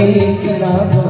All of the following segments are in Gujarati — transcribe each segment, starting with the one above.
Krishna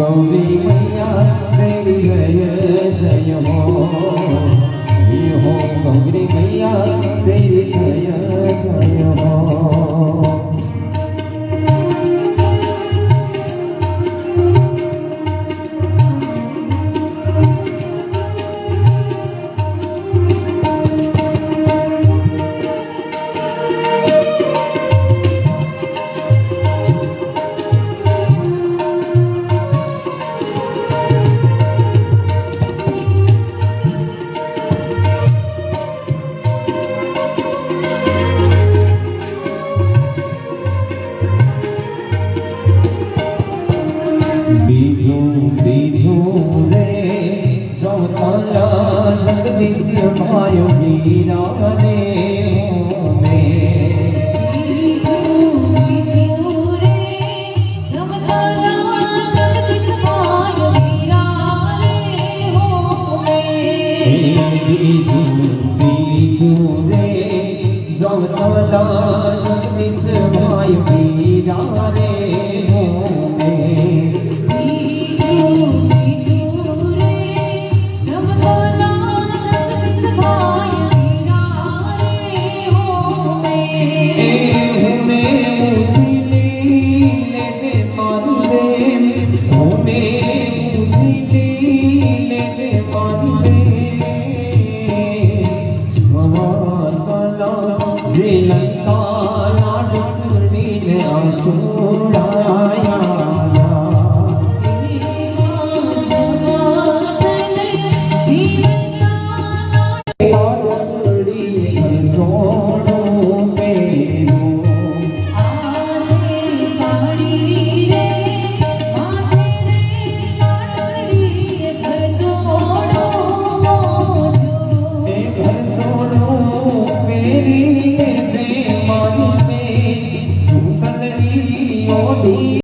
Moving. ભૂલે સૌતલવિષ્ય માયો ગીરાને બીજું રે સૌતલવિષ્ય માયો बुझले